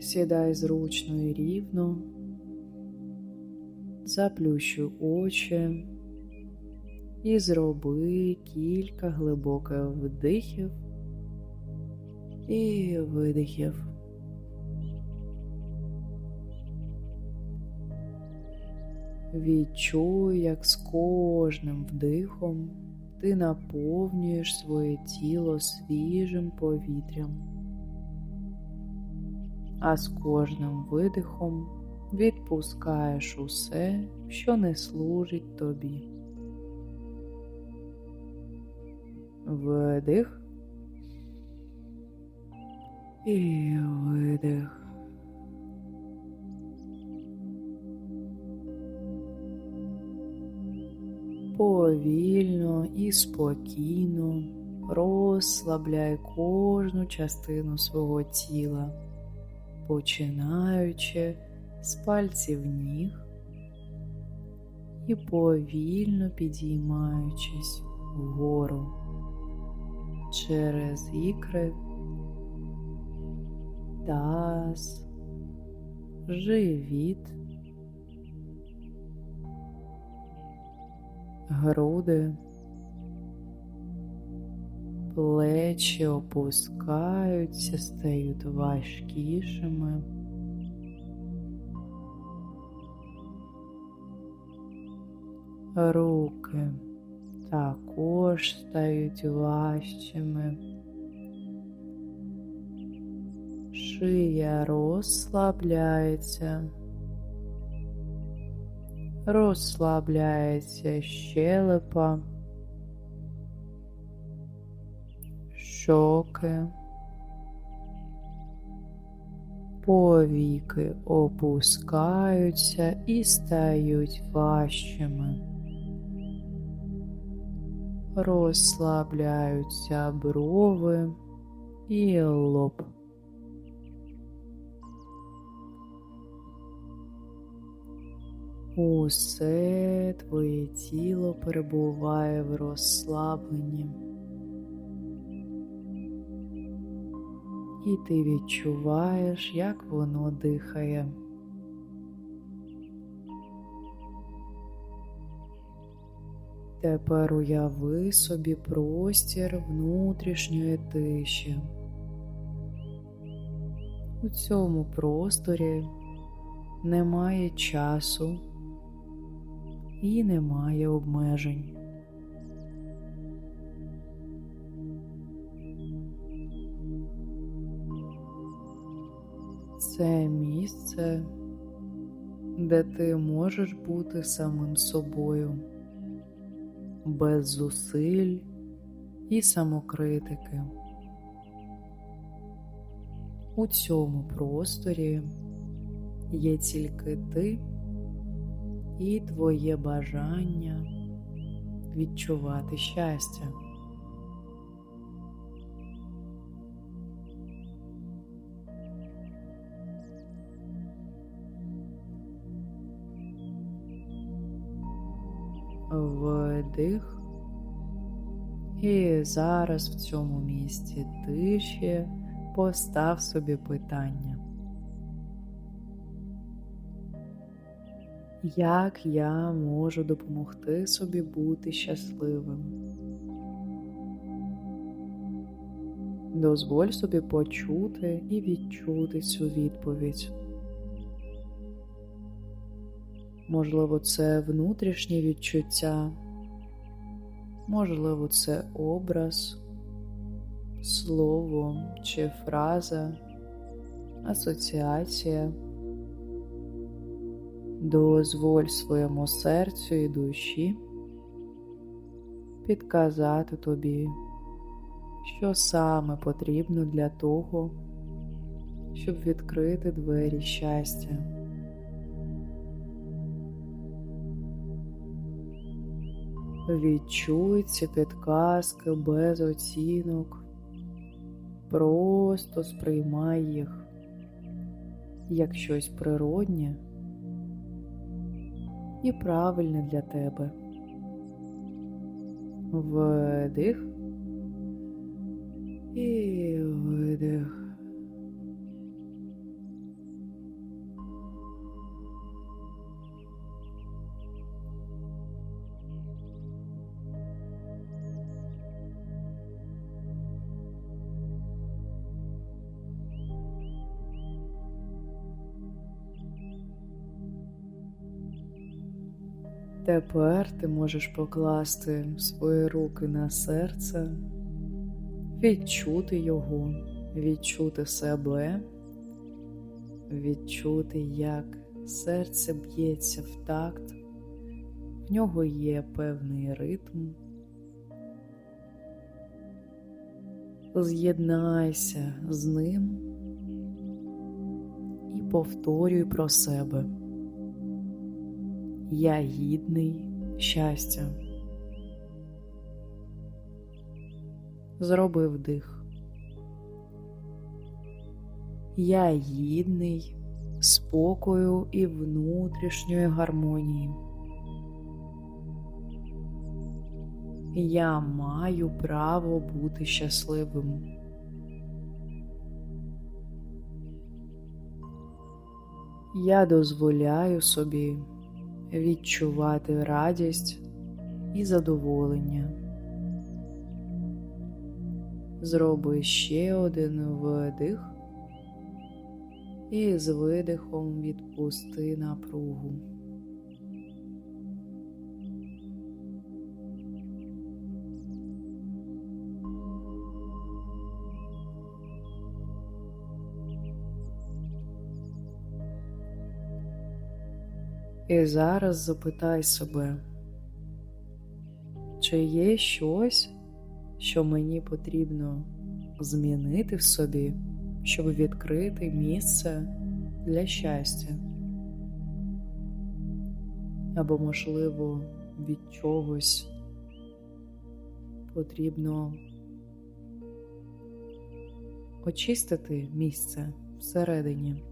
Сідай зручно і рівно, заплющуй очі і зроби кілька глибоких вдихів і видихів. Відчуй, як з кожним вдихом ти наповнюєш своє тіло свіжим повітрям, а з кожним видихом відпускаєш усе, що не служить тобі. Вдих і видих. Повільно і спокійно розслабляй кожну частину свого тіла, починаючи з пальців ніг і повільно підіймаючись вгору через ікри, таз, живіт. груди, плечі опускаються, стають важкішими. Руки також стають важчими. Шия розслабляється розслабляється щелепа, щоки, повіки опускаються і стають важчими. Розслабляються брови і лоб. Усе твоє тіло перебуває в розслабленні, і ти відчуваєш, як воно дихає. Тепер уяви собі простір внутрішньої тиші. У цьому просторі немає часу і немає обмежень. Це місце, де ти можеш бути самим собою, без зусиль і самокритики. У цьому просторі є тільки ти і твоє бажання відчувати щастя. Вдих. І зараз в цьому місці тиші постав собі питання. Як я можу допомогти собі бути щасливим? Дозволь собі почути і відчути цю відповідь. Можливо, це внутрішнє відчуття, можливо, це образ, слово чи фраза, асоціація. Дозволь своєму серцю і душі підказати тобі, що саме потрібно для того, щоб відкрити двері щастя. Відчуй ці підказки без оцінок, просто сприймай їх як щось природнє і правильне для тебе. Вдих і видих. Тепер ти можеш покласти свої руки на серце, відчути його, відчути себе, відчути, як серце б'ється в такт, в нього є певний ритм. З'єднайся з ним і повторюй про себе. Я гідний щастя. Зроби вдих. Я гідний спокою і внутрішньої гармонії. Я маю право бути щасливим. Я дозволяю собі відчувати радість і задоволення. Зроби ще один видих і з видихом відпусти напругу. І зараз запитай себе, чи є щось, що мені потрібно змінити в собі, щоб відкрити місце для щастя? Або, можливо, від чогось потрібно очистити місце всередині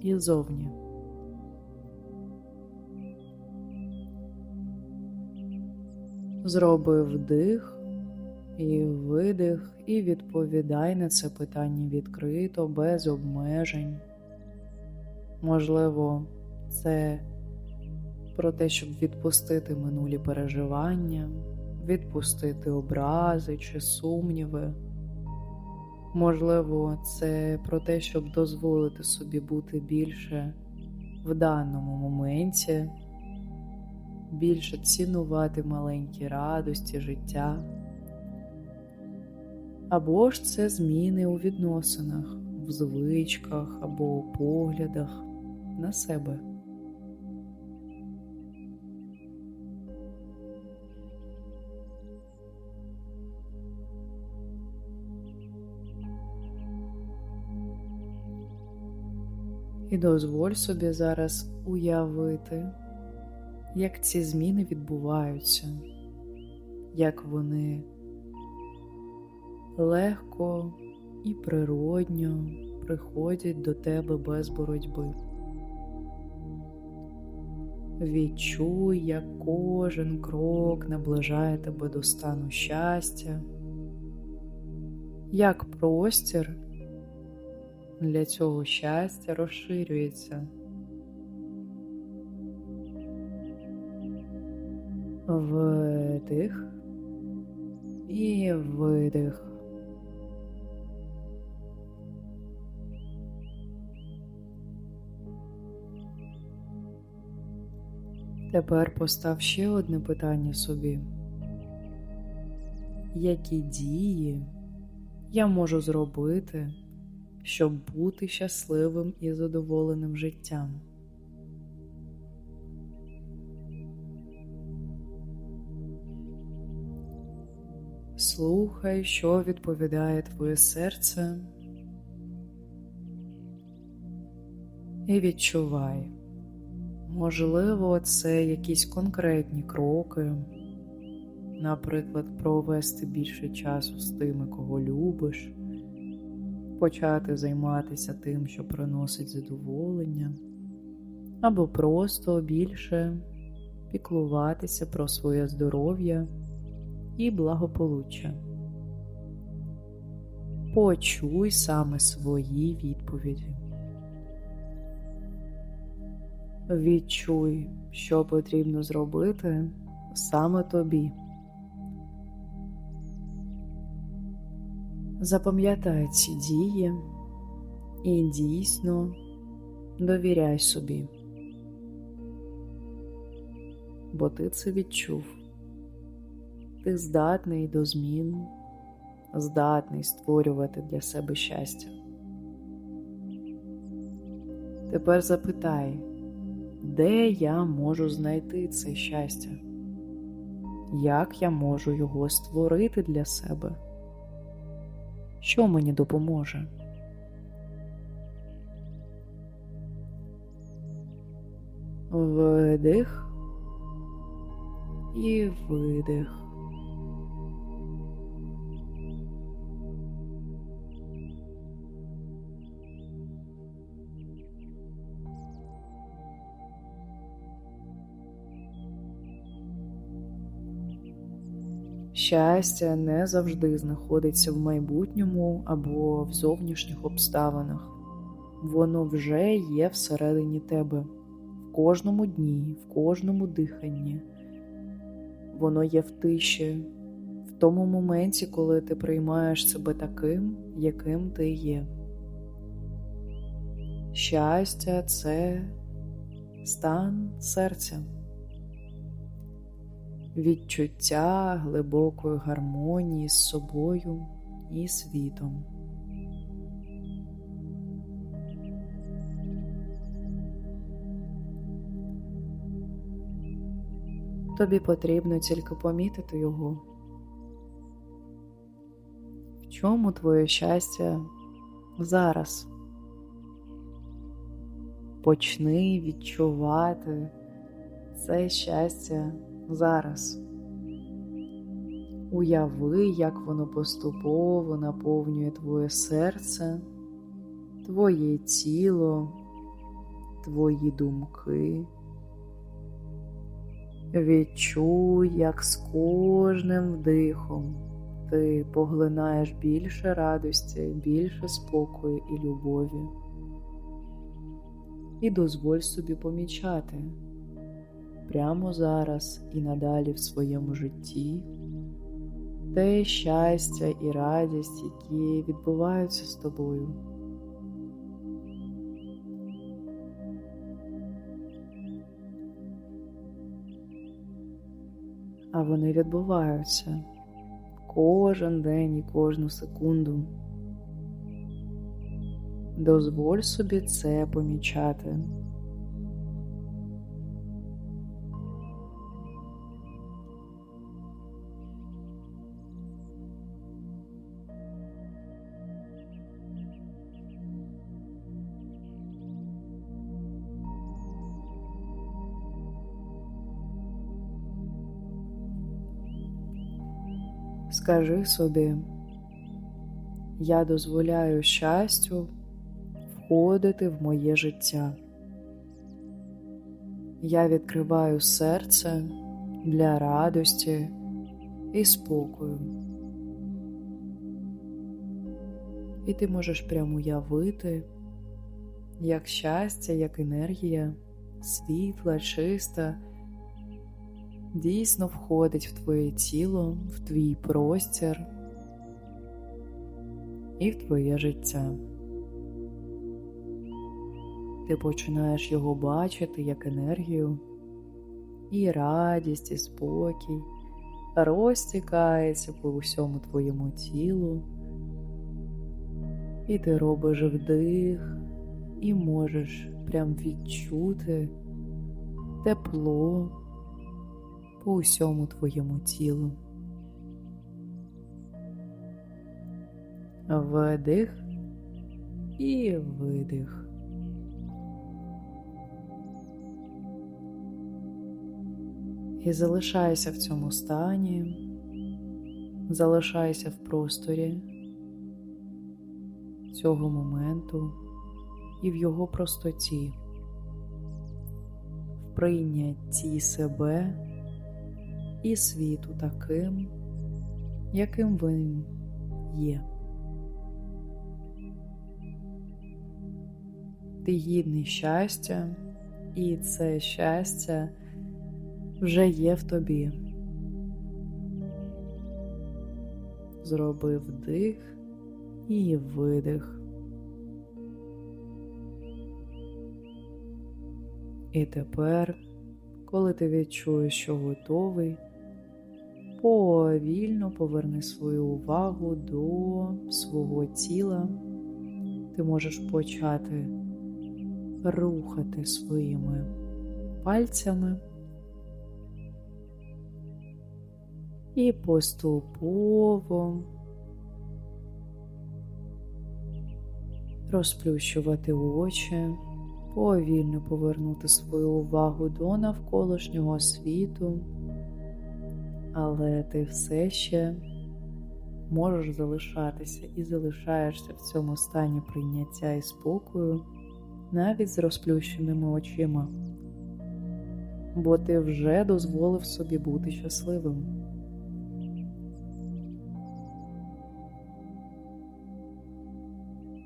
і зовні. Зроби вдих і видих, і відповідай на це питання відкрито, без обмежень. Можливо, це про те, щоб відпустити минулі переживання, відпустити образи чи сумніви. Можливо, це про те, щоб дозволити собі бути більше в даному моменті більше цінувати маленькі радості життя. Або ж це зміни у відносинах, в звичках або у поглядах на себе. І дозволь собі зараз уявити як ці зміни відбуваються, як вони легко і природньо приходять до тебе без боротьби. Відчуй, як кожен крок наближає тебе до стану щастя, як простір для цього щастя розширюється. Вдих і видих. Тепер постав ще одне питання собі. Які дії я можу зробити, щоб бути щасливим і задоволеним життям? Слухай, що відповідає твоє серце, і відчувай, можливо, це якісь конкретні кроки, наприклад, провести більше часу з тими, кого любиш, почати займатися тим, що приносить задоволення, або просто більше піклуватися про своє здоров'я і благополуччя. Почуй саме свої відповіді. Відчуй, що потрібно зробити саме тобі. Запам'ятай ці дії і дійсно довіряй собі. бо ти це відчув. Ти здатний до змін, здатний створювати для себе щастя. Тепер запитай, де я можу знайти це щастя? Як я можу його створити для себе? Що мені допоможе? Вдих і видих. Щастя не завжди знаходиться в майбутньому або в зовнішніх обставинах. Воно вже є всередині тебе, в кожному дні, в кожному диханні. Воно є в тиші, в тому моменті, коли ти приймаєш себе таким, яким ти є. Щастя це стан серця відчуття глибокої гармонії з собою і світом. Тобі потрібно тільки помітити його. В чому твоє щастя зараз? Почни відчувати це щастя зараз. Уяви, як воно поступово наповнює твоє серце, твоє тіло, твої думки. Відчуй, як з кожним вдихом ти поглинаєш більше радості, більше спокою і любові. І дозволь собі помічати прямо зараз і надалі в своєму житті, те щастя і радість, які відбуваються з тобою. А вони відбуваються кожен день і кожну секунду. Дозволь собі це помічати. Скажи собі, я дозволяю щастю входити в моє життя. Я відкриваю серце для радості і спокою. І ти можеш прямо уявити, як щастя, як енергія, світла, чиста дійсно входить в твоє тіло, в твій простір і в твоє життя. Ти починаєш його бачити як енергію, і радість, і спокій розтікається по усьому твоєму тілу, і ти робиш вдих, і можеш прям відчути тепло по усьому твоєму тілу. Вдих і видих. І залишайся в цьому стані, залишайся в просторі цього моменту і в його простоті, в прийнятті себе і світу таким, яким він є. Ти гідний щастя, і це щастя вже є в тобі. Зроби вдих і видих. І тепер Коли ти відчуєш, що готовий, повільно поверни свою увагу до свого тіла. Ти можеш почати рухати своїми пальцями і поступово розплющувати очі, повільно повернути свою увагу до навколишнього світу, але ти все ще можеш залишатися і залишаєшся в цьому стані прийняття і спокою навіть з розплющеними очима, бо ти вже дозволив собі бути щасливим.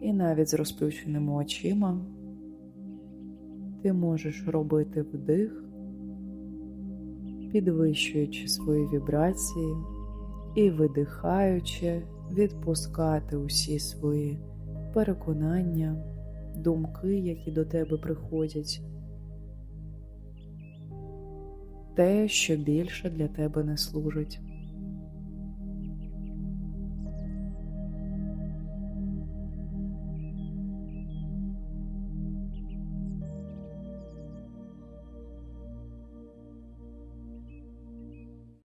І навіть з розплющеними очима ти можеш робити вдих, підвищуючи свої вібрації і видихаючи, відпускати усі свої переконання, думки, які до тебе приходять, те, що більше для тебе не служить.